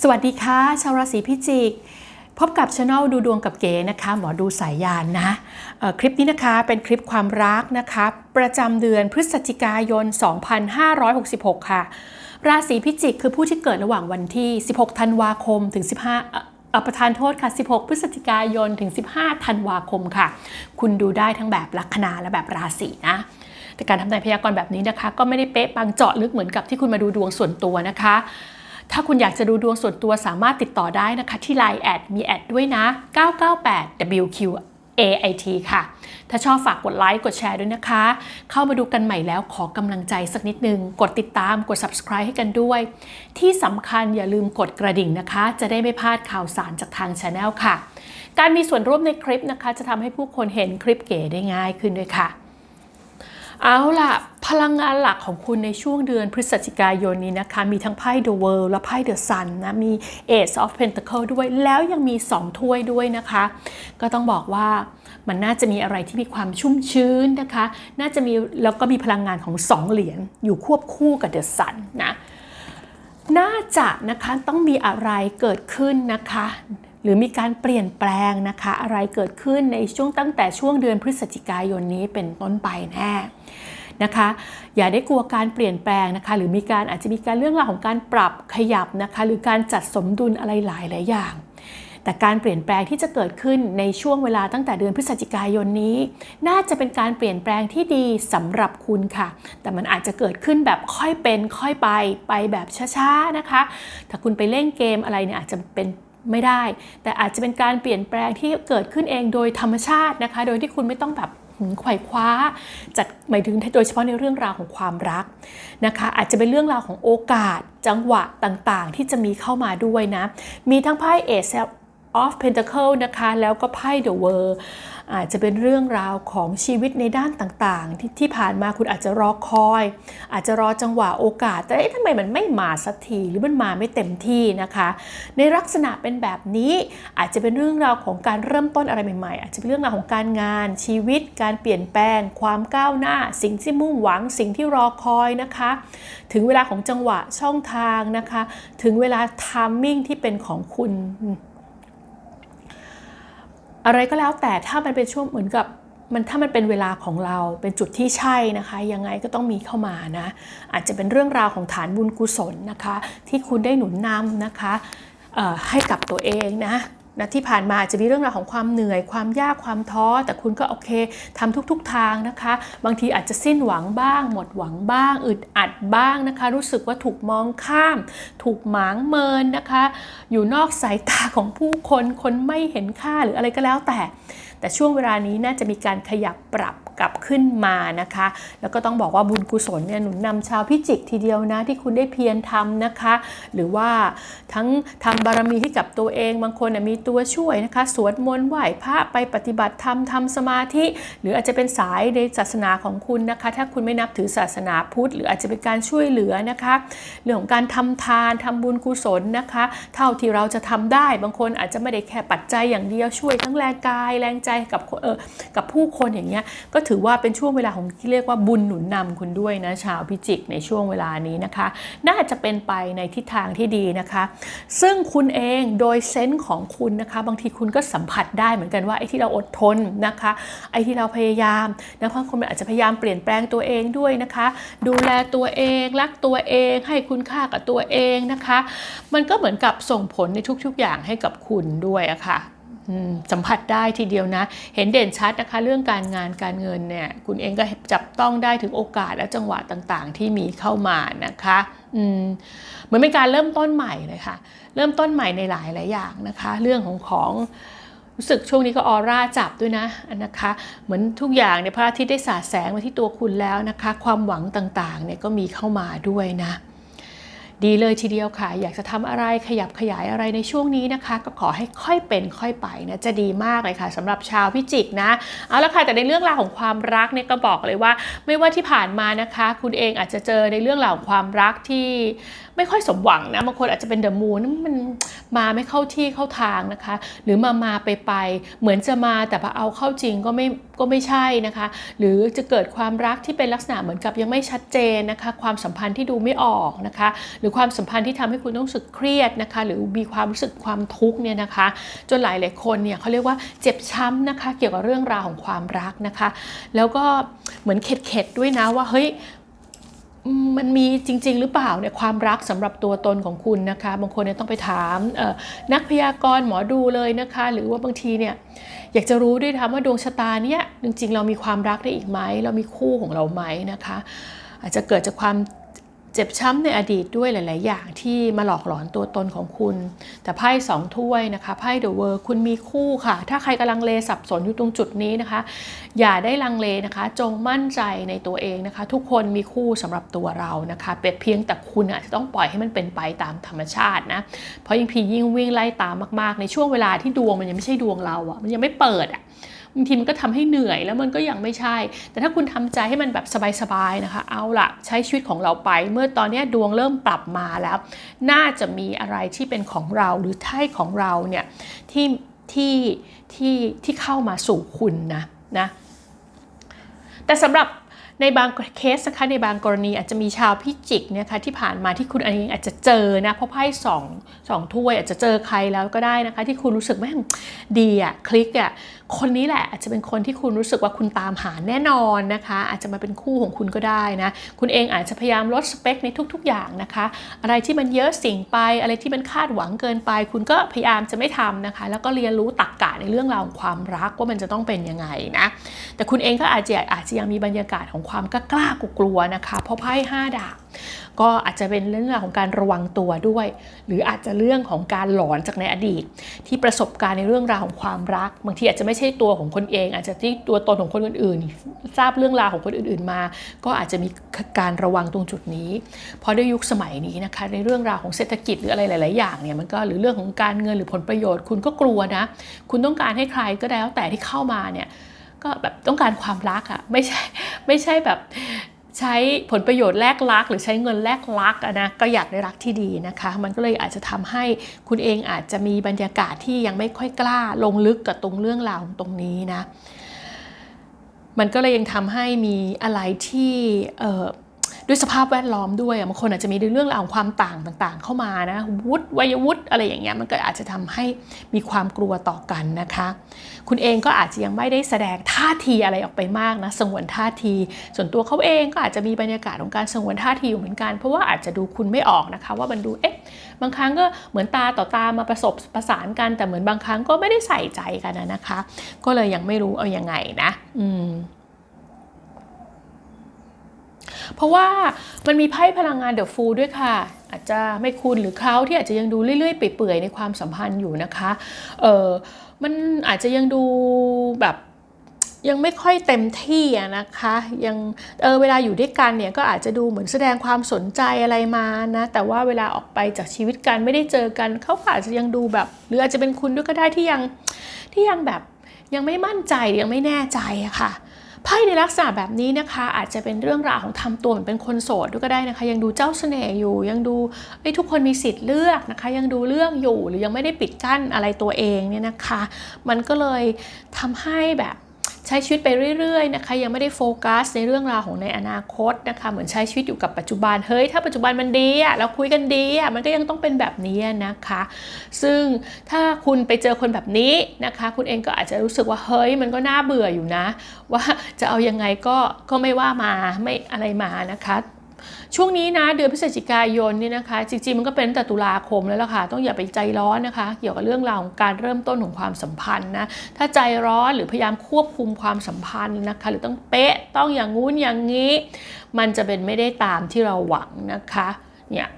สวัสดีค่ะ ชาวราศีพิจิก พบกับช anel ดูดวงกับเก๋นะคะ หมอดูสายยานนะคลิปนี้นะคะเป็นคลิปความรักนะคะ ประจำเดือนพฤศจิกายน 2566 ค่ะ ราศีพิจิกคือผู้ที่เกิดระหว่างวันที่ 16 ธันวาคมถึง 15เอ่อเอ่อประธานโทษค่ะ 16 พฤศจิกายน ถึง 15 ธันวาคมค่ะ คุณดูได้ทั้งแบบลัคนาและแบบราศีนะ แต่การทำนายพยากรณ์แบบนี้นะคะ ก็ไม่ได้เป๊ะปังเจาะลึกเหมือนกับที่คุณมาดูดวงส่วนตัวนะคะ ถ้าคุณอยากจะดูดวงส่วนตัวสามารถติดต่อได้นะคะ ที่ Line แอดมีแอดด้วยนะ 998 WQ AIT ค่ะ ถ้าชอบฝากกดไลค์กดแชร์ด้วยนะคะ เข้ามาดูกันใหม่แล้วขอกำลังใจสักนิดนึง กดติดตามกด subscribe ให้กันด้วย ที่สำคัญอย่าลืมกดกระดิ่งนะคะ จะได้ไม่พลาดข่าวสารจากทางช anel ค่ะ การมีส่วนร่วมในคลิปนะคะ จะทำให้ผู้คนเห็นคลิปเก๋ได้ง่ายขึ้นด้วยค่ะ เอาล่ะ พลังงานหลักของคุณในช่วงเดือนพฤศจิกายนนี้นะคะ มีทั้งไพ่ The World และไพ่ The Sun นะมี Ace of Pentacle ด้วย แล้วยังมี 2 ถ้วยด้วยนะคะ ก็ต้องบอกว่ามันน่าจะมีอะไรที่มีความชุ่มชื้นนะคะ น่าจะมีแล้วก็มีพลังงานของ 2 เหรียญอยู่ควบคู่กับ The Sun นะน่าจะนะคะต้องมีอะไรเกิดขึ้นนะคะ หรือมีการเปลี่ยนแปลงนะคะ อะไรเกิดขึ้นในช่วงตั้งแต่ช่วงเดือนพฤศจิกายนนี้เป็นต้นไปแน่นะคะ อย่าได้กลัวการเปลี่ยนแปลงนะคะ หรือมีการอาจจะมีการเรื่องราวของการปรับขยับนะคะ หรือการจัดสมดุลอะไรหลายหลายอย่าง แต่การเปลี่ยนแปลงที่จะเกิดขึ้นในช่วงเวลาตั้งแต่เดือนพฤศจิกายนนี้ น่าจะเป็นการเปลี่ยนแปลงที่ดีสำหรับคุณค่ะ แต่มันอาจจะเกิดขึ้นแบบค่อยเป็นค่อยไปไปแบบช้าๆนะคะ ถ้าคุณไปเล่นเกมอะไรเนี่ยอาจจะเป็น ไม่ได้ แต่อาจจะเป็นการเปลี่ยนแปลงที่เกิดขึ้นเองโดยธรรมชาตินะคะ โดยที่คุณไม่ต้องแบบไขว่คว้าจัดหมายถึงโดยเฉพาะในเรื่องราวของความรักนะคะ อาจจะเป็นเรื่องราวของโอกาสจังหวะต่างๆ ที่จะมีเข้ามาด้วยนะ มีทั้งไพ่เอซ of Pentacle นะคะแล้วก็ไพ่ The World อาจจะเป็นเรื่องราวของชีวิตในด้านต่างๆ ที่ที่ผ่านมาคุณอาจจะรอคอย อาจจะรอจังหวะโอกาส แต่เอ๊ะทำไมมันไม่มาสักทีหรือมันมาไม่เต็มที่นะคะ ในลักษณะเป็นแบบนี้อาจจะเป็นเรื่องราวของการเริ่มต้นอะไรใหม่ๆ อาจจะเป็นเรื่องราวของการงานชีวิต การเปลี่ยนแปลง ความก้าวหน้า สิ่งที่มุ่งหวัง สิ่งที่รอคอยนะคะ ถึงเวลาของจังหวะช่องทางนะคะ ถึงเวลาทามมิ่งที่เป็นของคุณ อะไรก็แล้วแต่ถ้ามันเป็นช่วงเหมือนกับมันถ้ามันเป็นเวลาของเราเป็นจุดที่ใช่นะคะ ยังไงก็ต้องมีเข้ามานะ อาจจะเป็นเรื่องราวของฐานบุญกุศลนะคะ ที่คุณได้หนุนนำนะคะให้กับตัวเองนะ นะที่ผ่านมาอาจจะมีเรื่องราวของความเหนื่อย ความยากความท้อ แต่คุณก็โอเคทำทุก ๆทางนะคะ บางทีอาจจะสิ้นหวังบ้าง หมดหวังบ้าง อึดอัดบ้างนะคะ รู้สึกว่าถูกมองข้าม ถูกหมางเมินนะคะ อยู่นอกสายตาของผู้คนคนไม่เห็นค่าหรืออะไรก็แล้วแต่ แต่ช่วงเวลานี้น่าจะมีการขยับปรับ กลับขึ้นมานะคะ แล้วก็ต้องบอกว่าบุญกุศลเนี่ยหนุนนำชาวพิจิกทีเดียวนะที่คุณได้เพียรทำนะคะ หรือว่าทั้งทำบารมีให้กับตัวเอง บางคนน่ะมีตัวช่วยนะคะ สวดมนต์ไหว้พระไปปฏิบัติธรรมทำสมาธิ หรืออาจจะเป็นสายในศาสนาของคุณนะคะ ถ้าคุณไม่นับถือศาสนาพุทธ หรืออาจจะเป็นการช่วยเหลือนะคะเรื่องของการทำทานทำบุญกุศลนะคะ เท่าที่เราจะทำได้บางคนอาจจะไม่ได้แค่ปัจจัยอย่างเดียวช่วยทั้งแรงกายแรงใจกับเออกับผู้คนอย่างเงี้ยก็ถือว่าเป็นช่วงเวลาของที่เรียกว่าบุญหนุนนำคุณด้วยนะชาวพิจิกในช่วงเวลานี้นะคะ น่าจะเป็นไปในทิศทางที่ดีนะคะ ซึ่งคุณเองโดยเซนส์ของคุณนะคะ บางทีคุณก็สัมผัสได้เหมือนกันว่าไอ้ที่เราอดทนนะคะ ไอ้ที่เราพยายามนะเพราะคนอาจจะพยายามเปลี่ยนแปลงตัวเองด้วยนะคะ ดูแลตัวเองรักตัวเอง ให้คุณค่ากับตัวเองนะคะ มันก็เหมือนกับส่งผลในทุกๆอย่างให้กับคุณด้วยอะค่ะ สัมผัสได้ทีเดียวนะ เห็นเด่นชัดนะคะ เรื่องการงานการเงินเนี่ยคุณเองก็จับต้องได้ถึงโอกาสและจังหวะต่างๆ ที่มีเข้ามานะคะเหมือนเป็นการเริ่มต้นใหม่เลยค่ะ เริ่มต้นใหม่ในหลายหลายอย่างนะคะ เรื่องของของรู้สึกช่วงนี้ก็ออร่าจับด้วยนะนะคะ เหมือนทุกอย่างเนี่ยพระอาทิตย์ได้สาดแสงมาที่ตัวคุณแล้วนะคะ ความหวังต่างๆเนี่ยก็มีเข้ามาด้วยนะ ดีเลยทีเดียวค่ะ อยากจะทำอะไรขยับขยายอะไรในช่วงนี้นะคะ ก็ขอให้ค่อยเป็นค่อยไปนะจะดีมากเลยค่ะสำหรับชาวพิจิกนะเอาละค่ะแต่ในเรื่องราวของความรักเนี่ยก็บอกเลยว่า ไม่ว่าที่ผ่านมานะคะ คุณเองอาจจะเจอในเรื่องราวของความรักที่ ไม่ค่อยสมหวังนะบางคนอาจจะเป็นเดอะมูนมันมาไม่เข้าที่เข้าทางนะคะ หรือมามาไปไปเหมือนจะมาแต่พอเอาเข้าจริงก็ไม่ก็ไม่ใช่นะคะ หรือจะเกิดความรักที่เป็นลักษณะเหมือนกับยังไม่ชัดเจนนะคะ ความสัมพันธ์ที่ดูไม่ออกนะคะ หรือความสัมพันธ์ที่ทำให้คุณต้องรู้สึกเครียดนะคะ หรือมีความรู้สึกความทุกข์เนี่ยนะคะ จนหลายหลายคนเนี่ยเขาเรียกว่าเจ็บช้ำนะคะ เกี่ยวกับเรื่องราวของความรักนะคะ แล้วก็เหมือนเข็ดๆด้วยนะว่าเฮ้ย มันมีจริง ๆ หรือเปล่าเนี่ยความรักสำหรับตัวตนของคุณนะคะ บางคนเนี่ยต้องไปถามนักพยากรณ์หมอดูเลยนะคะ หรือว่าบางทีเนี่ยอยากจะรู้ด้วยทำว่าดวงชะตาเนี่ยจริง ๆ เรามีความรักได้อีกไหมเรามีคู่ของเราไหมนะคะ อาจจะเกิดจากความ เจ็บช้ำในอดีตด้วยหลาย ๆ อย่างที่มาหลอกหลอนตัวตนของคุณ แต่ไพ่สองถ้วยนะคะไพ่เดอะเวิร์คุณมีคู่ค่ะ ถ้าใครกำลังเลสับสนอยู่ตรงจุดนี้นะคะ อย่าได้ลังเลนะคะ จงมั่นใจในตัวเองนะคะ ทุกคนมีคู่สำหรับตัวเรานะคะเป็นเพียงแต่คุณอาจจะต้องปล่อยให้มันเป็นไปตามธรรมชาตินะเพราะยิ่งพียิ่งวิ่งไล่ตามมาก ๆ ในช่วงเวลาที่ดวงมันยังไม่ใช่ดวงเราอะมันยังไม่เปิดอะ บางทีมันก็ทำให้เหนื่อยแล้วมันก็ยังไม่ใช่ แต่ถ้าคุณทำใจให้มันแบบสบายๆนะคะ เอาละใช้ชีวิตของเราไป เมื่อตอนนี้ดวงเริ่มปรับมาแล้ว น่าจะมีอะไรที่เป็นของเราหรือท่ของเราเนี่ยที่ที่ที่ที่เข้ามาสู่คุณนะนะแต่สำหรับ ในบางเคสนะคะในบางกรณีอาจจะมีชาวพิจิกเนี่ยค่ะที่ผ่านมาที่คุณเองอาจจะเจอนะเพราะไพ่สองสองถ้วยอาจจะเจอใครแล้วก็ได้นะคะ ที่คุณรู้สึกแม่งดีอะคลิกอะคนนี้แหละอาจจะเป็นคนที่คุณรู้สึกว่าคุณตามหาแน่นอนนะคะ อาจจะมาเป็นคู่ของคุณก็ได้นะ คุณเองอาจจะพยายามลดสเปคในทุก ๆ อย่างนะคะ อะไรที่มันเยอะสิ่งไป อะไรที่มันคาดหวังเกินไป คุณก็พยายามจะไม่ทำนะคะ แล้วก็เรียนรู้ตรรกกะในเรื่องราวของความรักว่ามันจะต้องเป็นยังไงนะแต่คุณเองก็อาจจะอาจจะยังมีบรรยากาศของความกล้ากลัวนะคะ เพราะไพ่ห้าดาบก็อาจจะเป็นเรื่องราวของการระวังตัวด้วย หรืออาจจะเรื่องของการหลอนจากในอดีต ที่ประสบการณ์ในเรื่องราวของความรัก บางทีอาจจะไม่ใช่ตัวของคนเอง อาจจะที่ตัวตนของคนอื่นๆ ทราบเรื่องราวของคนอื่นๆมา ก็อาจจะมีการระวังตรงจุดนี้ เพราะด้วยยุคสมัยนี้นะคะในเรื่องราวของเศรษฐกิจหรืออะไรหลาย ๆ อย่างเนี่ยมันก็หรือเรื่องของการเงินหรือผลประโยชน์ คุณก็กลัวนะ คุณต้องการให้ใครก็แล้วแต่ที่เข้ามาเนี่ย ก็แบบต้องการความรักอะไม่ใช่ไม่ใช่แบบใช้ผลประโยชน์แลกรัก หรือใช้เงินแลกรักะนะก็อยากได้รักที่ดีนะคะ มันก็เลยอาจจะทำให้คุณเองอาจจะมีบรรยากาศที่ยังไม่ค่อยกล้าลงลึกกับตรงเรื่องราวตรงนี้นะมันก็เลยยังทำให้มีอะไรที่ ด้วยสภาพแวดล้อมด้วยบางคนอาจจะมีเรื่องราวของความต่างต่างๆ เข้ามานะวุฒิวัยวุฒิอะไรอย่างเงี้ยมันก็อาจจะทำให้มีความกลัวต่อกันนะคะ คุณเองก็อาจจะยังไม่ได้แสดงท่าทีอะไรออกไปมากนะสงวนท่าที ส่วนตัวเขาเองก็อาจจะมีบรรยากาศของการสงวนท่าทีอยู่เหมือนกัน เพราะว่าอาจจะดูคุณไม่ออกนะคะ ว่ามันดูเอ๊ะบางครั้งก็เหมือนตาต่อตามาประสบประสานกันแต่เหมือนบางครั้งก็ไม่ได้ใส่ใจกันนะคะ ก็เลยยังไม่รู้เอาอยัางไงนะ อืม เพราะว่ามันมีไพ่พลังงานเดอะฟูลด้วยค่ะ อาจจะไม่คุณหรือเขาที่อาจจะยังดูเรื่อยๆเปื่อยๆในความสัมพันธ์อยู่นะคะเออมันอาจจะยังดูแบบยังไม่ค่อยเต็มที่นะคะยังเออเวลาอยู่ด้วยกันเนี่ยก็อาจจะดูเหมือนแสดงความสนใจอะไรมานะแต่ว่าเวลาออกไปจากชีวิตกันไม่ได้เจอกันเขาอาจจะยังดูแบบ หรืออาจจะเป็นคุณด้วยก็ได้ที่ยังที่ยังแบบยังไม่มั่นใจยังไม่แน่ใจอะค่ะ ไพ่ในลักษณะแบบนี้นะคะอาจจะเป็นเรื่องราวของทำตัวเหมือนเป็นคนโสดด้วยก็ได้นะคะ ยังดูเจ้าเสน่ห์อยู่ ยังดูไอ้ทุกคนมีสิทธิ์เลือกนะคะ ยังดูเรื่องอยู่หรือยังไม่ได้ปิดกั้นอะไรตัวเองเนี่ยนะคะ มันก็เลยทำให้แบบ ใช้ชีวิตไปเรื่อยๆนะคะยังไม่ได้โฟกัสในเรื่องราวของในอนาคตนะคะเหมือนใช้ชีวิตอยู่กับปัจจุบันเฮ้ยถ้าปัจจุบันมันดีอะเราคุยกันดีอะมันก็ยังต้องเป็นแบบนี้นะคะ ซึ่งถ้าคุณไปเจอคนแบบนี้นะคะ คุณเองก็อาจจะรู้สึกว่าเฮ้ยมันก็น่าเบื่ออยู่นะ ว่าจะเอายังไงก็ก็ไม่ว่ามาไม่อะไรมานะคะ ช่วงนี้นะเดือนพฤศจิกายนเนี่ยนะคะ จริงๆมันก็เป็นตั้งแต่ตุลาคมแล้วล่ะค่ะ ต้องอย่าไปใจร้อนนะคะ เกี่ยวกับเรื่องราวของการเริ่มต้นของความสัมพันธ์นะ ถ้าใจร้อนหรือพยายามควบคุมความสัมพันธ์นะคะ หรือต้องเป๊ะต้องอย่างงู้นอย่างนี้ มันจะเป็นไม่ได้ตามที่เราหวังนะคะเนี่ย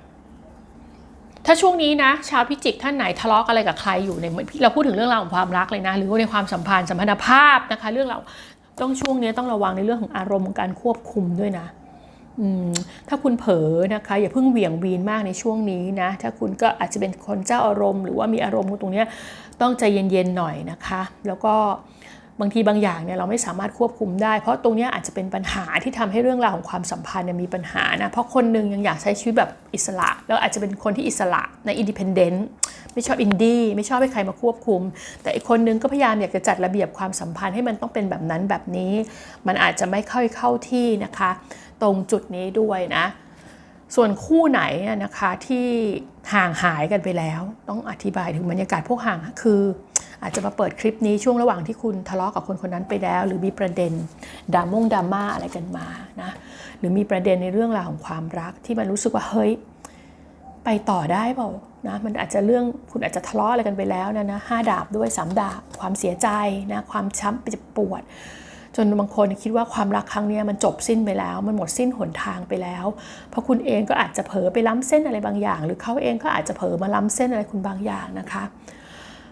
ถ้าช่วงนี้นะ ชาวพิจิกท่านไหนทะเลาะอะไรกับใครอยู่ในเราพูดถึงเรื่องราวของความรักเลยนะ หรือในความสัมพันธ์สัมพันธภาพนะคะ เรื่องเราต้องช่วงนี้ต้องระวังในเรื่องของอารมณ์ของการควบคุมด้วยนะ ถ้าคุณเผลอนะคะอย่าเพิ่งเหวี่ยงวีนมากในช่วงนี้นะถ้าคุณก็อาจจะเป็นคนเจ้าอารมณ์ หรือว่ามีอารมณ์ตรงนี้ต้องใจเย็นๆหน่อยนะคะ แล้วก็บางทีบางอย่างเนี่ยเราไม่สามารถควบคุมได้ เพราะตรงนี้อาจจะเป็นปัญหาที่ทำให้เรื่องราวของความสัมพันธ์เนี่ยมีปัญหานะเพราะคนหนึ่งยังอยากใช้ชีวิตแบบอิสระ แล้วอาจจะเป็นคนที่อิสระในอินดิเพนเดนต์ไม่ชอบอินดี้ไม่ชอบให้ใครมาควบคุม แต่อีกคนนึงก็พยายามอยากจะจัดระเบียบความสัมพันธ์ให้มันต้องเป็นแบบนั้นแบบนี้ มันอาจจะไม่ค่อยเข้าที่นะคะ ตรงจุดนี้ด้วยนะ ส่วนคู่ไหนนะคะที่ห่างหายกันไปแล้ว ต้องอธิบายถึงบรรยากาศพวกห่างคือ อาจจะมาเปิดคลิปนี้ช่วงระหว่างที่คุณทะเลาะกับคนคนนั้นไปแล้ว หรือมีประเด็นดามงดราม่าอะไรกันมานะหรือมีประเด็นในเรื่องราวของความรักที่มันรู้สึกว่าเฮ้ยไปต่อได้เปล่านะมันอาจจะเรื่องคุณอาจจะทะเลาะอะไรกันไปแล้วนะนะห้าดาบด้วยสามดาบความเสียใจนะความช้ำเจ็บปวด จนบางคนคิดว่าความรักครั้งนี้มันจบสิ้นไปแล้ว มันหมดสิ้นหนทางไปแล้ว เพราะคุณเองก็อาจจะเผลอไปล้ำเส้นอะไรบางอย่าง หรือเขาเองก็อาจจะเผลอมาล้ำเส้นอะไรคุณบางอย่างนะคะ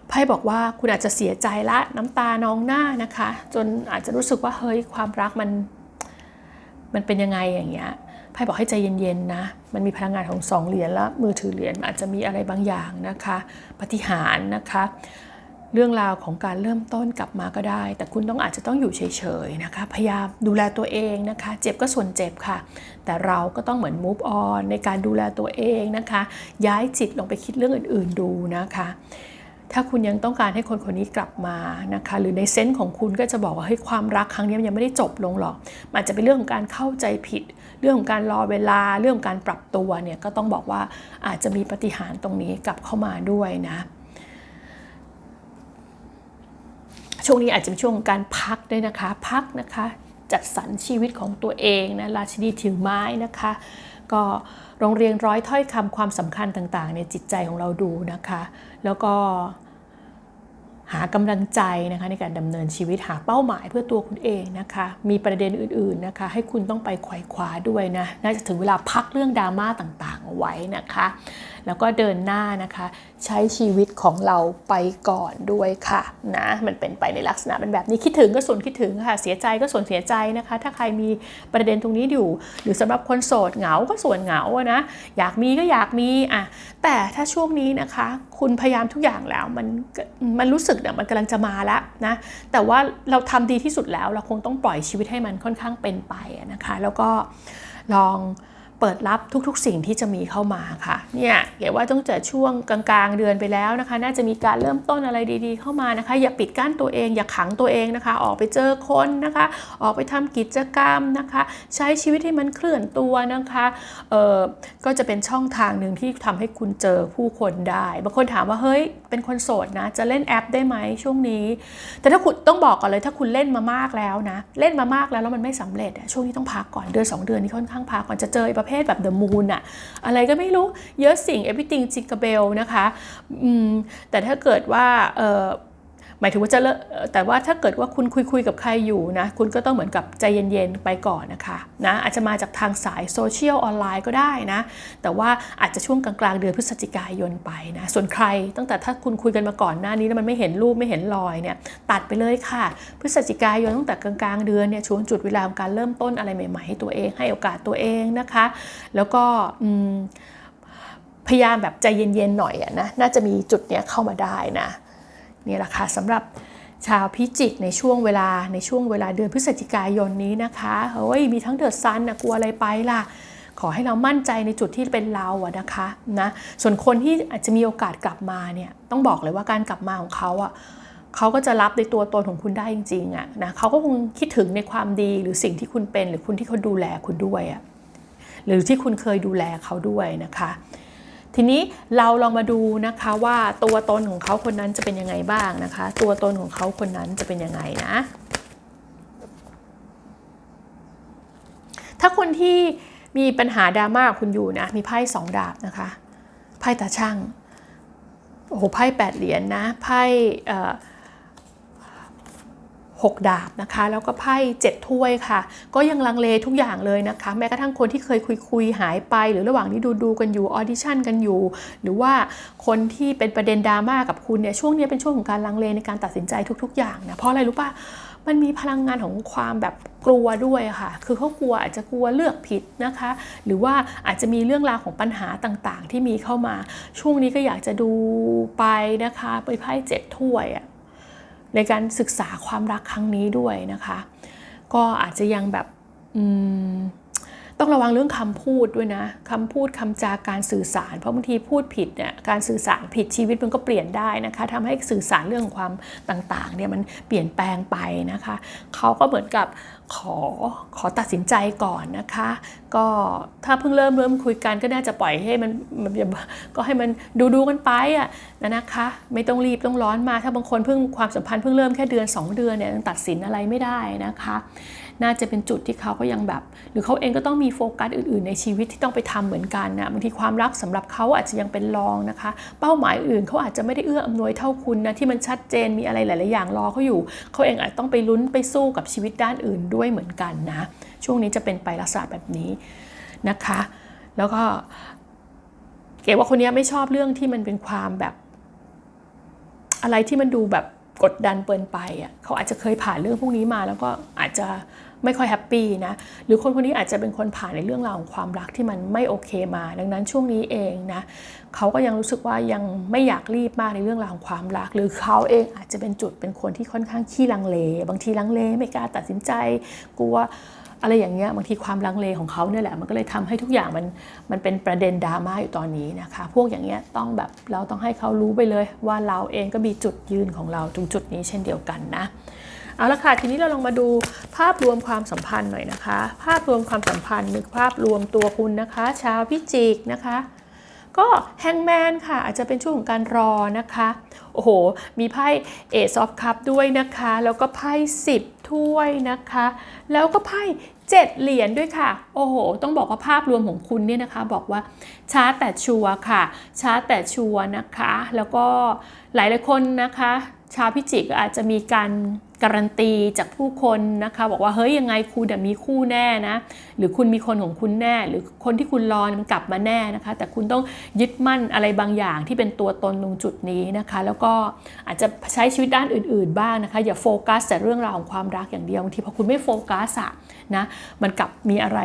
ไพ่บอกว่าคุณอาจจะเสียใจละน้ำตานองหน้านะคะ จนอาจจะรู้สึกว่าเฮ้ยความรักมันมันเป็นยังไงอย่างเงี้ยไพ่บอกให้ใจเย็นๆนะ มันมีพลังงานของสองเหรียญแล้วมือถือเหรียญอาจจะมีอะไรบางอย่างนะคะ ปฏิหารนะคะ เรื่องราวของการเริ่มต้นกลับมาก็ได้ แต่คุณต้องอาจจะต้องอยู่เฉยๆนะคะพยายามดูแลตัวเองนะคะ เจ็บก็ส่วนเจ็บค่ะ แต่เราก็ต้องเหมือน move on ในการดูแลตัวเองนะคะ ย้ายจิตลงไปคิดเรื่องอื่นๆดูนะคะ ถ้าคุณยังต้องการให้คนคนนี้กลับมานะคะ หรือในเซนส์ของคุณก็จะบอกว่าเฮ้ยความรักครั้งนี้มันยังไม่ได้จบลงหรอกมันอาจจะเป็นเรื่องของการเข้าใจผิด เรื่องของการรอเวลาเรื่องของการปรับตัวเนี่ยก็ต้องบอกว่าอาจจะมีปฏิหารตรงนี้กลับเข้ามาด้วยนะ ช่วงนี้อาจจะเป็นช่วงของการพักด้วยนะคะ พักนะคะ จัดสรรชีวิตของตัวเองนะราชินีถือไม้นะคะ ก็โรงเรียนร้อยถ้อยคำความสำคัญต่างๆในจิตใจของเราดูนะคะ แล้วก็หากำลังใจนะคะในการดำเนินชีวิตหาเป้าหมายเพื่อตัวคุณเองนะคะ มีประเด็นอื่นๆนะคะ ให้คุณต้องไปไขว่คว้าด้วยนะน่าจะถึงเวลาพักเรื่องดราม่าต่างๆเอาไว้นะคะ แล้วก็เดินหน้านะคะ ใช้ชีวิตของเราไปก่อนด้วยค่ะนะมันเป็นไปในลักษณะเป็นแบบนี้คิดถึงก็ส่วนคิดถึงค่ะ เสียใจก็ส่วนเสียใจนะคะ ถ้าใครมีประเด็นตรงนี้อยู่หรือสำหรับคนโสดเหงาก็ส่วนเหงาอะนะ อยากมีก็อยากมีอะแต่ถ้าช่วงนี้นะคะ คุณพยายามทุกอย่างแล้วมันมันรู้สึกเนี่ยมันกำลังจะมาแล้วนะแต่ว่าเราทำดีที่สุดแล้วเราคงต้องปล่อยชีวิตให้มันค่อนข้างเป็นไปนะคะ แล้วก็ลอง เปิดรับทุกๆ สิ่งที่จะมีเข้ามาค่ะเนี่ยเดี๋ยวว่าต้องเจอช่วงกลางๆ เดือนไปแล้วนะคะ น่าจะมีการเริ่มต้นอะไรดีๆ เข้ามานะคะ อย่าปิดกั้นตัวเอง อย่าขังตัวเองนะคะ ออกไปเจอคนนะคะ ออกไปทำกิจกรรมนะคะ ใช้ชีวิตให้มันเคลื่อนตัวนะคะเออก็จะเป็นช่องทางหนึ่งที่ทำให้คุณเจอผู้คนได้บางคนถามว่าเฮ้ยเป็นคนโสดนะจะเล่นแอปได้ไหมช่วงนี้ แต่ถ้าคุณต้องบอกก่อนเลยถ้าคุณเล่นมามากแล้วนะเล่นมามากแล้วแล้วมันไม่สำเร็จช่วงนี้ต้องพักก่อนเดือนสองเดือนนี้ค่อนข้างพักก่อนจะเจอประเภทแบบ The Moon อะอะไรก็ไม่รู้เยอะสิ่ง everything j i n g l e bell นะคะแต่ถ้าเกิดว่า หมายถึงว่าจะเลิกแต่ว่าถ้าเกิดว่าคุณคุยคุยกับใครอยู่นะ คุณก็ต้องเหมือนกับใจเย็นๆไปก่อนนะคะนะอาจจะมาจากทางสายโซเชียลออนไลน์ก็ได้นะ แต่ว่าอาจจะช่วงกลางๆเดือนพฤศจิกายนไปนะ ส่วนใครตั้งแต่ถ้าคุณคุยกันมาก่อนหน้านี้แล้วมันไม่เห็นรูปไม่เห็นรอยเนี่ยตัดไปเลยค่ะ พฤศจิกายนตั้งแต่กลางๆเดือนเนี่ยช่วงจุดเวลาของการเริ่มต้นอะไรใหม่ๆให้ตัวเองให้โอกาสตัวเองนะคะ แล้วก็พยายามแบบใจเย็นๆหน่อยอะนะน่าจะมีจุดเนี้ยเข้ามาได้นะ นี่แหละค่ะสำหรับชาวพิจิกในช่วงเวลาในช่วงเวลาเดือนพฤศจิกายนนี้นะคะเฮ้ยมีทั้งเดือดซันนะกลัวอะไรไปล่ะ ขอให้เรามั่นใจในจุดที่เป็นเราอะนะคะนะส่วนคนที่อาจจะมีโอกาสกลับมาเนี่ยต้องบอกเลยว่าการกลับมาของเขาอะเขาก็จะรับในตัวตนของคุณได้จริงๆอะนะเขาก็คงคิดถึงในความดีหรือสิ่งที่คุณเป็น หรือคุณที่เขาดูแลคุณด้วยอะหรือที่คุณเคยดูแลเขาด้วยนะคะ ทีนี้เราลองมาดูนะคะว่าตัวตนของเขาคนนั้นจะเป็นยังไงบ้างนะคะ ตัวตนของเขาคนนั้นจะเป็นยังไงนะ ถ้าคนที่มีปัญหาดราม่ากับคุณอยู่นะ มีไพ่สองดาบนะคะไพ่ตาช่างโอ้โหไพ่แปดเหรียญนะไพ่ เอ่อหกดาบนะคะ แล้วก็ไพ่เจ็ดถ้วยค่ะ ก็ยังลังเลทุกอย่างเลยนะคะ แม้กระทั่งคนที่เคยคุยคุยหายไป หรือระหว่างที่ดูดูกันอยู่ออดิชั่นกันอยู่ หรือว่าคนที่เป็นประเด็นดราม่ากับคุณเนี่ยช่วงนี้เป็นช่วงของการลังเลในการตัดสินใจทุก ๆ อย่างนะเพราะอะไรรู้ป่ะมันมีพลังงานของความแบบกลัวด้วยค่ะ คือเขากลัวอาจจะกลัวเลือกผิดนะคะ หรือว่าอาจจะมีเรื่องราวของปัญหาต่างๆ ที่มีเข้ามา ช่วงนี้ก็อยากจะดูไปนะคะ ไปไพ่เจ็ดถ้วยอะ ในการศึกษาความรักครั้งนี้ด้วยนะคะ ก็อาจจะยังแบบต้องระวังเรื่องคำพูดด้วยนะคำพูดคำจาการสื่อสาร เพราะบางทีพูดผิดเนี่ยการสื่อสารผิดชีวิตมันก็เปลี่ยนได้นะคะทำให้สื่อสารเรื่องความต่างๆเนี่ยมันเปลี่ยนแปลงไปนะคะเขาก็เหมือนกับ ขอขอตัดสินใจก่อนนะคะ ก็ถ้าเพิ่งเริ่มเริ่มคุยกันก็น่าจะปล่อยให้มันมันก็ให้มันดูดูกันไปอะนะนะคะ ไม่ต้องรีบต้องร้อนมา ถ้าบางคนเพิ่งความสัมพันธ์เพิ่งเริ่มแค่เดือน 2 เดือนเนี่ยตัดสินอะไรไม่ได้นะคะ น่าจะเป็นจุดที่เขาก็ยังแบบ หรือเขาเองก็ต้องมีโฟกัสอื่น ๆ ในชีวิตที่ต้องไปทำเหมือนกันนะบางทีความรักสำหรับเขาอาจจะยังเป็นรองนะคะ เป้าหมายอื่นเขาอาจจะไม่ได้เอื้ออำนวยเท่าคุณนะที่มันชัดเจนมีอะไรหลาย ๆ อย่างรอเขาอยู่เขาเองอาจต้องไปลุ้นไปสู้กับชีวิตด้านอื่นด้วยไว้เหมือนกันนะ ช่วงนี้จะเป็นไปลักษณะแบบนี้นะคะ แล้วก็เก๋ว่าคนนี้ไม่ชอบเรื่องที่มันเป็นความแบบ อะไรที่มันดูแบบ กดดันเปินไปอะเขาอาจจะเคยผ่านเรื่องพวกนี้มาแล้วก็อาจจะไม่ค่อยแฮปปี้นะหรือคนคนนี้อาจจะเป็นคนผ่านในเรื่องราวของความรักที่มันไม่โอเคมา ดังนั้นช่วงนี้เองนะเขาก็ยังรู้สึกว่ายังไม่อยากรีบมากในเรื่องราวของความรัก หรือเขาเองอาจจะเป็นจุดเป็นคนที่ค่อนข้างขี้ลังเล บางทีลังเลไม่กล้าตัดสินใจกลัว อะไรอย่างเงี้ยบางทีความลังเลของเขาเนี่ยแหละมันก็เลยทำให้ทุกอย่างมันมันเป็นประเด็นดราม่าอยู่ตอนนี้นะคะ พวกอย่างเงี้ยต้องแบบเราต้องให้เขารู้ไปเลย ว่าเราเองก็มีจุดยืนของเราตรงจุดนี้เช่นเดียวกันนะเอาละค่ะทีนี้เราลองมาดูภาพรวมความสัมพันธ์หน่อยนะคะ ภาพรวมความสัมพันธ์นึกภาพรวมตัวคุณนะคะ ชาวพิจิกนะคะ ก็แฮงแมนค่ะ อาจจะเป็นช่วงของการรอนะคะ โอ้โห มีไพ่เอซอฟคัพด้วยนะคะ แล้วก็ไพ่10ถ้วยนะคะ แล้วก็ไพ่7เหรียญด้วยค่ะ โอ้โห ต้องบอกว่าภาพรวมของคุณเนี่ยนะคะ บอกว่าช้าแต่ชัวร์ค่ะ ช้าแต่ชัวร์นะคะ แล้วก็หลายๆคนนะคะ ชาวพิจิกอาจจะมีการ การันตีจากผู้คนนะคะบอกว่าเฮ้ยยังไงคุณมีคู่แน่นะหรือคุณมีคนของคุณแน่ หรือคนที่คุณรอมันกลับมาแน่นะคะ แต่คุณต้องยึดมั่นอะไรบางอย่างที่เป็นตัวตนตรงจุดนี้นะคะ แล้วก็อาจจะใช้ชีวิตด้านอื่น ๆ บ้างนะคะ อย่าโฟกัสแต่เรื่องราวของความรักอย่างเดียวบางทีพอคุณไม่โฟกัสอะนะมันกลับมีอะไร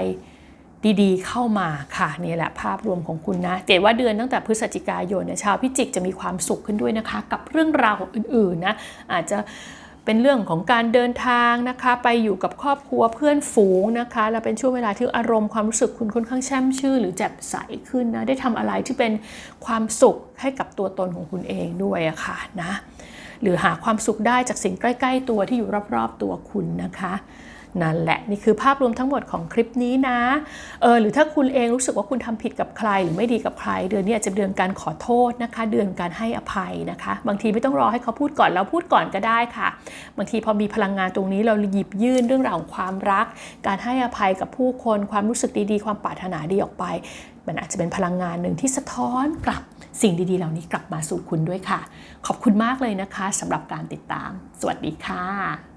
ดีๆ เข้ามาค่ะนี่แหละภาพรวมของคุณนะเจว่าเดือนตั้งแต่พฤศจิกายนเนี่ยชาวพิจิกจะมีความสุขขึ้นด้วยนะคะ กับเรื่องราวของอื่นๆนะอาจจะ เป็นเรื่องของการเดินทางนะคะ ไปอยู่กับครอบครัวเพื่อนฝูงนะคะ และเป็นช่วงเวลาที่อารมณ์ความรู้สึกคุณค่อนข้างแช่มชื่นหรือแจ่มใสขึ้นนะได้ทำอะไรที่เป็นความสุขให้กับตัวตนของคุณเองด้วยอะค่ะนะหรือหาความสุขได้จากสิ่งใกล้ ๆ ตัวที่อยู่รอบๆตัวคุณนะคะ นั่นแหละนี่คือภาพรวมทั้งหมดของคลิปนี้นะเออหรือถ้าคุณเองรู้สึกว่าคุณทำผิดกับใคร หรือไม่ดีกับใคร เดือนนี้อาจจะเป็นเดือนการขอโทษนะคะ เดือนการให้อภัยนะคะ บางทีไม่ต้องรอให้เขาพูดก่อนเราพูดก่อนก็ได้ค่ะ บางทีพอมีพลังงานตรงนี้เราหยิบยื่นเรื่องราวของความรัก การให้อภัยกับผู้คนความรู้สึกดีๆ ความปรารถนาดีออกไป มันอาจจะเป็นพลังงานหนึ่งที่สะท้อนกลับสิ่งดีๆ เหล่านี้กลับมาสู่คุณด้วยค่ะ ขอบคุณมากเลยนะคะสำหรับการติดตาม สวัสดีค่ะ